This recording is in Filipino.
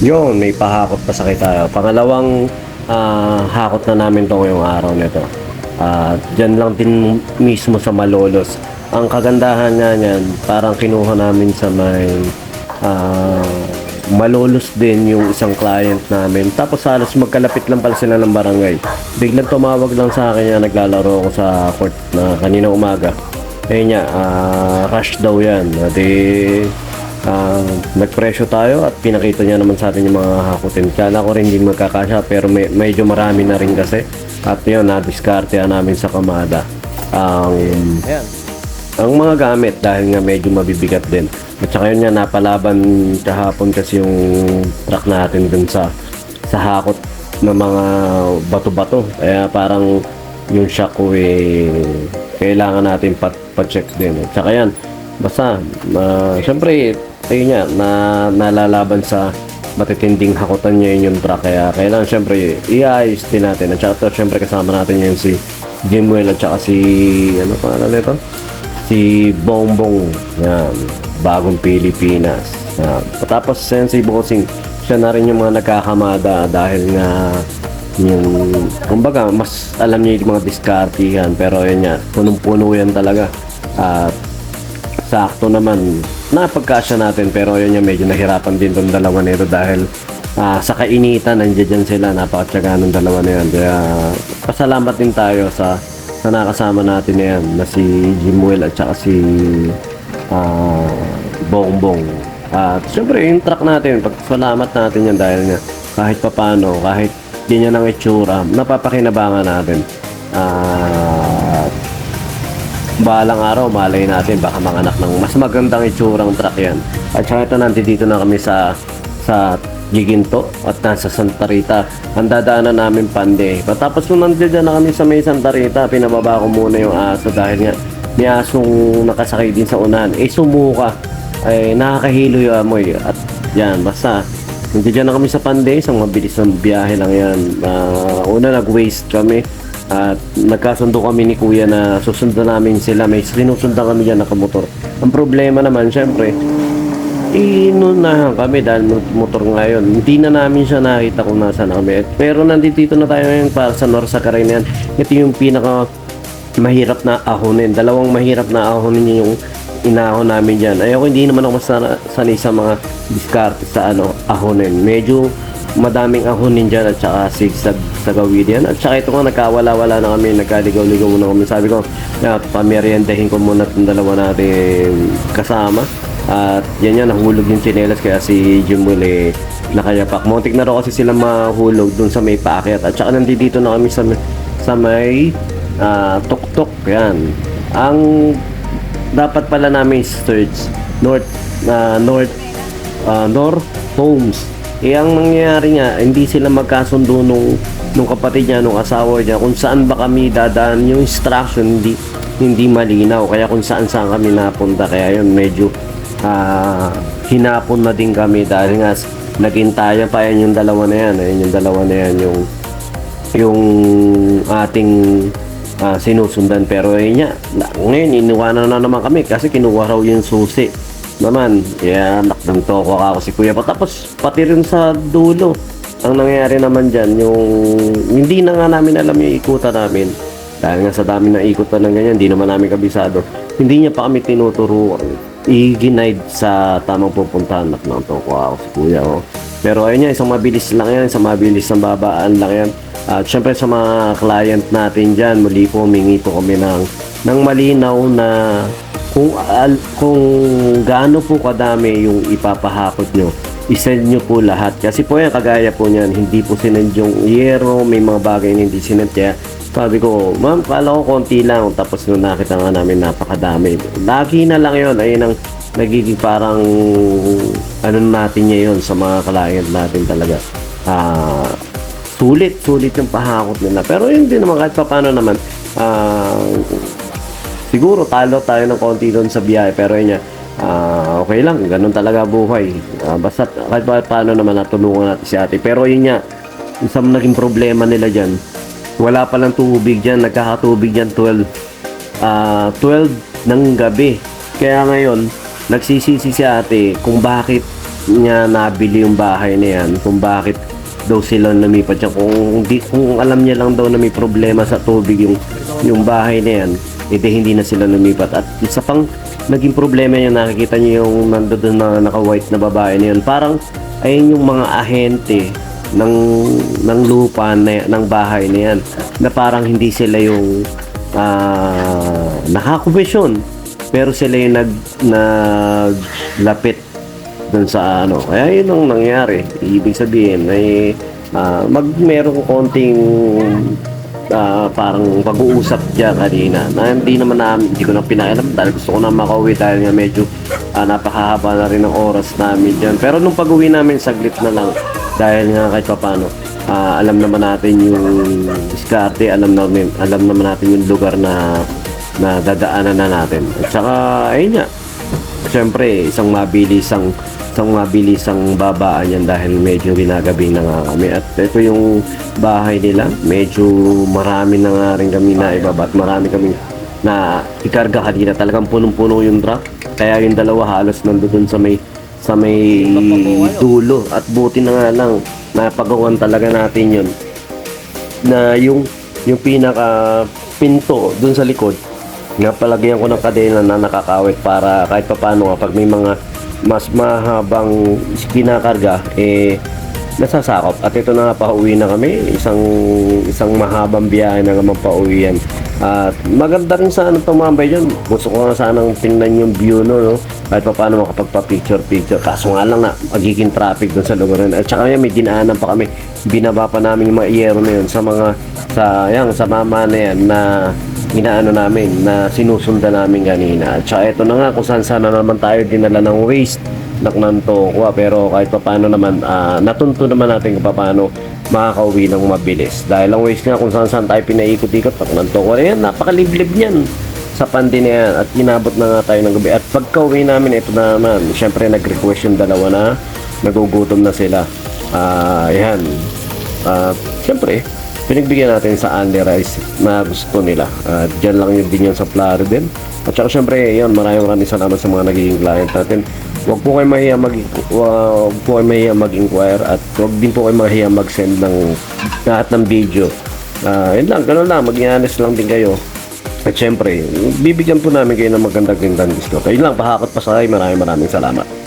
Yun, may pahakot pa sakit tayo. Pangalawang ah, hakot na namin to ngayong araw nito. At dyan lang din mismo sa Malolos. Ang kagandahan nga niyan, parang kinuha namin sa may ah, Malolos din yung isang client namin. Tapos halos magkalapit lang pala sila ng barangay. Biglang tumawag lang sa akin yan, naglalaro ako sa court na kanina umaga. Eh niya, ah, rush daw yan. Di, Ah, nagpresyo tayo at pinakita niya naman sa atin yung mga hakutin. Kala ko rin hindi magkakasya pero may, medyo marami na rin kasi. At yun, na-discarte namin sa Kamada. Ang, ang mga gamit dahil nga medyo mabibigat din. At saka yun nga, napalaban kahapon kasi yung truck natin dun sa, sa hakot ng mga bato-bato. Kaya parang yung shock ko eh, kailangan natin pat, pa-check din. At saka yan, basta, uh, syempre, ayun nga, na, nalalaban sa matitinding hakutan niya yun yung truck. Kaya kailangan syempre, i-ayos din natin. At saka to, syempre kasama natin yun si Jimuel at saka si, ano pangalan nito? Si Bongbong. Yan, bagong Pilipinas. Yan. Tapos yan si Bossing, siya na rin yung mga nagkakamada dahil nga yung kumbaga mas alam niya yung mga diskartihan pero yun nga punong-puno yan talaga at sakto naman. Napagkasya natin pero yun yung medyo nahirapan din tong dalawa nito dahil ah, sa kainitan nandiyan dyan sila napakatsaga ng dalawa na yan. Kaya pasalamat din tayo sa sa nakasama natin na yan na si Jimuel at saka si ah, Bongbong. At syempre yung truck natin pagsalamat natin yan dahil nga kahit papano kahit ganyan ang itsura napapakinabangan natin. At balang araw, malay natin, baka manganak ng mas magandang itsurang truck yan. At saka ito, nandito na kami sa sa Giginto at nasa Santa Rita. Ang dadaanan namin pande. Patapos nung nandiyan na kami sa may Santa Rita, pinababa ko muna yung aso dahil nga may asong nakasakay din sa unahan. Eh, sumuka. Ay, nakakahilo yung amoy. At yan, basta nandiyan na kami sa pande. Isang mabilis ng biyahe lang yan. Ah, una, nag-waste kami. At nagkasundo kami ni kuya na susundan namin sila. May sinusundan kami dyan nakamotor. Ang problema naman, syempre, inunahan kami dahil motor ngayon. Hindi na namin siya nakita kung nasaan kami. Pero nandito na tayo ngayon para sa North na yan. Ito yung pinaka mahirap na ahonin. Dalawang mahirap na ahonin yung inahon namin dyan. Ayoko, hindi naman ako masana, sanay sa mga diskarte sa ano, ahonin. Medyo madaming ahonin dyan at saka zigzag sa gawid yan. At saka ito nga nagkawala-wala na kami, nagkaligaw-ligaw muna kami. Sabi ko, yeah, pameriendahin ko muna itong dalawa natin kasama. At yan yan, nahulog yung chinelas kaya si Jimwell eh nakayapak. Muntik na raw kasi sila mahulog dun sa may paakyat. At saka nandito na kami sa, sa may ah, tuktok. Yan. Ang dapat pala namin search north na north ah, north homes eh ang nangyayari nga hindi sila magkasundo nung nung kapatid niya nung asawa niya. Kung saan ba kami dadaan yung instruction hindi hindi malinaw. Kaya kung saan saan kami napunta kaya yun medyo ah, hinapon na din kami dahil nga nagintayan pa yan yung dalawa na yan. Ayun yung dalawa na yan yung yung ating ah, sinusundan. Pero eh niya ngayon iniwanan na naman kami kasi kinuha raw yung susi naman. Yeah nakdang toko ako si kuya tapos pati rin sa dulo ang nangyayari naman dyan yung hindi na nga namin alam yung ikutan namin. Dahil nga sa dami na ikutan ng ganyan hindi naman namin kabisado. Hindi niya pa kami tinuturuan. I-guide sa tamang pupuntahan. Nakdang toko ako si kuya oh. pero ayun niya isang mabilis lang yan isang mabilis ang babaan lang yan. At syempre sa mga client natin dyan, muli po humingi po kami ng, ng malinaw na kung, al, kung gaano po kadami yung ipapahakot nyo, isend nyo po lahat. Kasi po yan, kagaya po niyan, hindi po sinend yung yero, may mga bagay na hindi sinend. Kaya sabi ko, ma'am, kala ko konti lang. Tapos nung nakita nga namin, napakadami. Lagi na lang yun. Ayun ang nagiging parang ano natin niya yun sa mga client natin talaga. Ah, sulit, sulit yung pahakot nila. Pero yun din naman, kahit pa paano naman, ah, siguro talo tayo ng konti doon sa biyahe. Pero yun nga, ah, okay lang, ganun talaga buhay. Ah, basta kahit pa paano naman natulungan natin si ate. Pero yun nga, isang naging problema nila dyan, wala palang tubig dyan, nagkakatubig dyan 12, ah 12 ng gabi. Kaya ngayon, nagsisisi si ate kung bakit niya nabili yung bahay na yan, kung bakit daw sila lumipat siya. Kung, di, kung alam niya lang daw na may problema sa tubig yung, yung bahay na yan, edi hindi na sila lumipat. At isa pang naging problema niya, nakikita niyo yung nandoon na naka-white na babae na yun. Parang ayun yung mga ahente ng ng lupa na, ng bahay na yan na parang hindi sila yung ah nakakomisyon pero sila yung nag naglapit dun sa ano kaya yun ang nangyari ibig sabihin ay ah, mag meron konting ah, parang pag-uusap diyan kanina na hindi naman namin hindi ko na pinailam dahil gusto ko na makauwi dahil nga medyo ah, napakahaba na rin ng oras namin diyan pero nung pag-uwi namin saglit na lang. Dahil nga kahit paano ah, alam naman natin yung diskarte alam namin alam naman natin yung lugar na na dadaanan na natin. At saka ayun nga Siyempre, isang mabilisang isang mabilisang babaan yan dahil medyo ginagabi na nga kami. At ito yung bahay nila, medyo marami na nga rin kami na ibaba at marami kami na ikarga kanina. Talagang punong-puno yung truck. Kaya yung dalawa halos nandoon sa may sa may dulo. At buti na nga lang, napagawan talaga natin yun na yung yung pinaka pinto dun sa likod nga palagyan ko ng kadena na nakakawit para kahit papaano kapag may mga mas mahabang kinakarga eh nasasakop. At ito na nga pauwi na kami. Isang isang mahabang biyahe na naman pauwi yan. At maganda rin sana tumambay dyan. Gusto ko nga sanang tingnan yung view no, no? kahit pa paano makapagpa picture kaso nga lang na magiging traffic dun sa lugar na at saka yan may dinaanan pa kami. Binaba pa namin yung mga iyero na yun sa mga sa yan sa mama na yan na inaano namin na sinusundan namin kanina. At saka ito na nga kung saan sana naman tayo dinala ng waste naknanto ko pero kahit pa paano naman ah, natunto naman natin kung paano makakauwi ng mabilis. Dahil ang waste nga kung saan saan tayo pinaikot-ikot naknanto ko yan napakaliblib niyan sa pandi na yan. At inabot na nga tayo ng gabi. At pagka uwi namin ito na naman syempre nag-request yung dalawa na nagugutom na sila. Ah yan at syempre pinagbigyan natin sa Andy Rice na gusto nila at dyan lang yun din yun sa Florida din at saka syempre yun maraming maraming salamat sa mga nagiging client natin Huwag po kayo mahiya mag wag po kayo mahiya mag-inquire at huwag din po kayo mahiya mag-send ng lahat ng video. Ah, yun lang, ganun lang, maging honest lang din kayo. At syempre, bibigyan po namin kayo ng magandang gandang gusto. Kayo lang, pahakot pa sa kayo. Maraming maraming salamat.